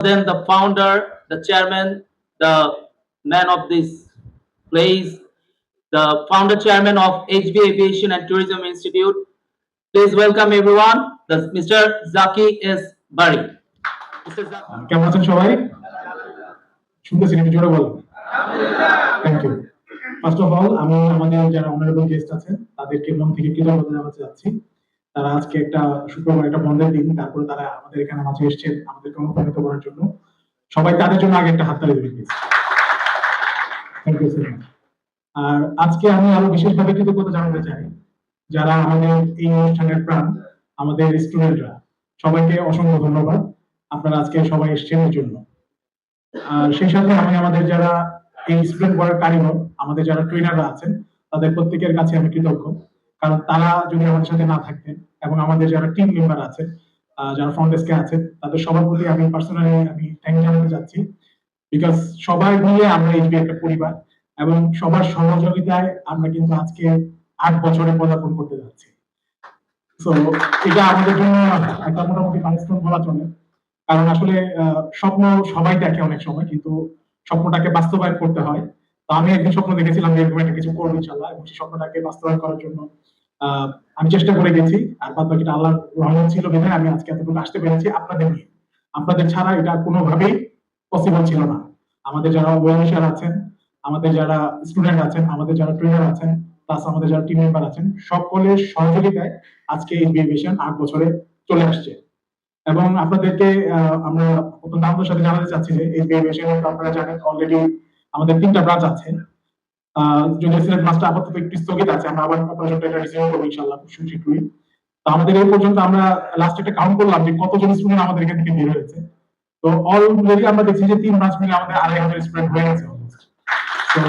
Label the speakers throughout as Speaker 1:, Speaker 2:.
Speaker 1: then the founder, the chairman, the man of this place, the founder chairman of HB Aviation and Tourism Institute. Please welcome everyone, the Mr. Zaki S. Bari.
Speaker 2: কেমন আছেন সবাই শুনতেছেন একটু জোরে আমি আমাদের যারা অনারেবল গেস্ট আছেন তাদেরকে মন থেকে কৃতজ্ঞতা জানাতে চাচ্ছি তারা আজকে একটা শুক্রবার একটা বন্ধের দিন, তারপরে তারা আমাদের এখানে মাঝে এসেছেন আমাদেরকে অনুপ্রাণিত করার জন্য। সবাই তাদের জন্য আগে একটা হাততালি দেবেন please thank you so much আর আজকে আমি আরও বিশেষভাবে কৃতজ্ঞতা জানাতে চাই, যারা আমাদের এই অনুষ্ঠানের প্রাণ, আমাদের স্টুডেন্টরা সবাইকে অসংখ্য ধন্যবাদ। আপনারা আজকে সবাই এসেছেন জন্য। আর সেই সাথে আমি আমাদের যারা এই স্টুডেন্ট করার কারিগর, আমাদের যারা ট্রেনাররা আছেন, তাদের প্রত্যেকের কাছে আমি কৃতজ্ঞ। কারণ তারা যদি আমাদের সাথে না থাকতেন এবং আমাদের যারা টিম মেম্বার আছে যারা ফ্রন্ট ডেস্কে আছে, তাদের সবার প্রতি আমি পার্সোনালি আমি থ্যাংক জানাতে চাচ্ছি বিকজ সবাই মিলে আমরা এইচবি একটা পরিবার এবং সবার সহযোগিতায় আমরা কিন্তু আজকে আট বছরে পদার্পণ করতে যাচ্ছি। তো এটা আমাদের জন্য একটা মোটামুটি মাইলস্টোন বলা চলে। কারণ আসলে স্বপ্ন সবাই দেখে অনেক সময়, কিন্তু স্বপ্নটাকে বাস্তবায়ন করতে হয়। আমি একদিন স্বপ্ন দেখেছিলাম যে এরকম একটা কিছু করব ইনশাল্লাহ এবং সেই স্বপ্নটাকে বাস্তবায়ন করার জন্য আমি চেষ্টা করে গেছি। আর বাদ বাকিটা আল্লাহ রহমান ছিল বিধায় আমি আজকে এতটুকু আসতে পেরেছি আপনাদের নিয়ে। আপনাদের ছাড়া এটা কোনোভাবেই পসিবল ছিল না। আমাদের যারা ওয়েলউইশার আছেন, আমাদের যারা স্টুডেন্ট আছেন, আমাদের যারা ট্রেনার আছেন প্লাস আমাদের যারা টিম মেম্বার আছেন, সকলের সহযোগিতায় আজকে এই বিয়েভিশন আট বছরে চলে আসছে। এবং আপনাদেরকে আমরা অত্যন্ত আনন্দের সাথে জানাতে চাচ্ছি যে এই বিয়েভিশন আপনারা জানেন অলরেডি আমাদের তিনটা ব্রাঞ্চ আছে। যদিও সিলেট মাস্টার আপাতত একটু স্থগিত আছে, আমরা আবার এটা রিসিভ করব ইনশাআল্লাহ খুব শীঘ্রই তো আমাদের এই পর্যন্ত আমরা লাস্ট একটা কাউন্ট করলাম যে কতজন স্টুডেন্ট আমাদের এখান থেকে বের হয়েছে। তো অলরেডি আমরা দেখছি যে তিন মিলে আমাদের আড়াই হাজার স্টুডেন্ট হয়ে গেছে তো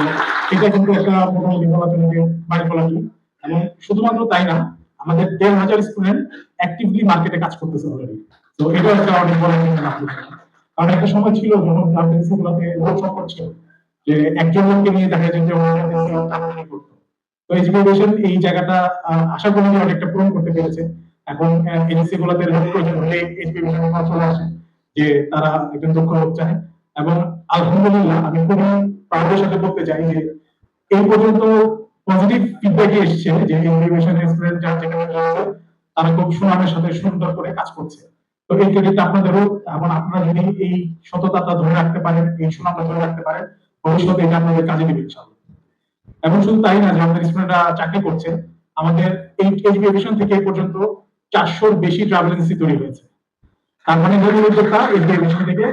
Speaker 2: এটা কিন্তু একটা মোটামুটি বলা বাড়ি ফলা এবং শুধুমাত্র তাই না, আমাদের দেড় হাজার স্টুডেন্ট অ্যাক্টিভলি মার্কেটে কাজ করতেছে অলরেডি তো এটা একটা অনেক বড় কারণ একটা সময় ছিল যখন ছিল। যে একজন লোককে নিয়ে দেখা যায় যে তো এডুকেশন এই জায়গাটা আশা করি অনেকটা পূরণ করতে পেরেছে। এখন এজেন্সি গুলোতে প্রয়োজন হলে এডুকেশন চলে আসে, যে তারা একজন দক্ষ লোক চায়। এবং আলহামদুলিল্লাহ, আমি খুবই প্রাউডের সাথে বলতে চাই যে এই পর্যন্ত পজিটিভ ফিডব্যাক এসেছে যে যারা যেখানে রয়েছে তারা খুব সুনামের সাথে সুন্দর করে কাজ করছে। তো এই ক্রেডিট আপনাদেরও, এবং আপনারা যদি এই সততাটা ধরে রাখতে পারেন, এই সুনামটা ধরে রাখতে পারেন ভবিষ্যতে এটা আপনাদের কাজে দেবে ইনশাআল্লাহ। এবং শুধু তাই না যে আমাদের স্টুডেন্টরা চাকরি করছে, আমাদের এই এডুকেশন থেকে পর্যন্ত চারশোর বেশি ট্রাভেল এজেন্সি তৈরি হয়েছে। তার মানে ধরে উদ্যোক্তা এডুকেশন থেকে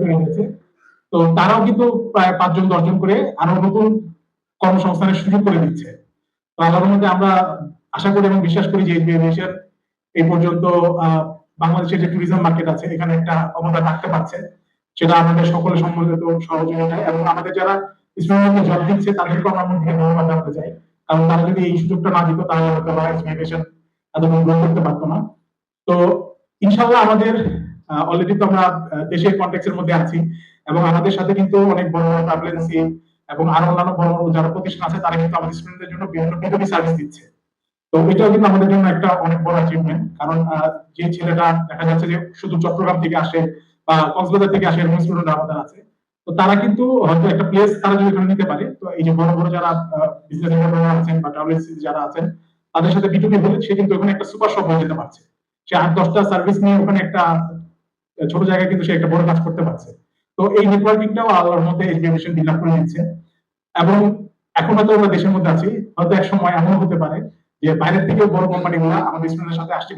Speaker 2: তৈরি হয়েছে, তো তারাও কিন্তু প্রায় পাঁচজন দশজন করে আরও নতুন কর্মসংস্থানের সুযোগ করে দিচ্ছে। তো আল্লাহর মধ্যে আমরা আশা করি এবং বিশ্বাস করি যে এডুকেশন এই পর্যন্ত বাংলাদেশের যে ট্যুরিজম মার্কেট আছে, এখানে একটা অবদান রাখতে পারছে। সেটা আমাদের সকলের সম্মিলিত সহযোগিতায় এবং আমাদের যারা স্টুডেন্টকে জব দিচ্ছে তাদেরকে আমরা থেকে ধন্যবাদ জানাতে চাই। কারণ তারা যদি এই সুযোগটা না দিত, তাহলে হয়তো বা এডুকেশন এতদিন গ্রহণ করতে পারতো না। তো ইনশাআল্লাহ আমাদের অলরেডি তো আমরা দেশের কন্টেক্সের মধ্যে আছি এবং আমাদের সাথে কিন্তু অনেক বড় বড় ট্রাভেল এজেন্সি এবং আরও অন্যান্য বড় বড় যারা প্রতিষ্ঠান আছে, তারা কিন্তু আমাদের স্টুডেন্টদের জন্য বিভিন্ন বিধি সার্ভিস দিচ্ছে। তো এটাও কিন্তু আমাদের জন্য একটা অনেক বড় অ্যাচিভমেন্ট কারণ যে ছেলেটা দেখা যাচ্ছে যে শুধু চট্টগ্রাম থেকে আসে বা কক্সবাজার থেকে আসে এরকম স্টুডেন্ট আমাদের আছে, তো তারা কিন্তু হয়তো একটা প্লেস তারা যদি এখানে নিতে পারে, তো এই যে বড় বড় যারা বিজনেস আছেন বা যারা আছেন, তাদের সাথে বিটুবি হলে সে কিন্তু ওখানে একটা সুপার শপ হয়ে যেতে পারছে। সে আট দশটা সার্ভিস নিয়ে ওখানে একটা ছোট জায়গায় কিন্তু সে একটা বড় কাজ করতে পারছে। তো এই নেটওয়ার্কিংটাও আল্লাহর মধ্যে এডুকেশন করে দিচ্ছে এবং এখন হয়তো আমরা দেশের মধ্যে আছি, হয়তো এক সময় এমন হতে পারে যে বাইরের থেকেও বড় কোম্পানিগুলো আমাদের স্টুডেন্টের সাথে আসছে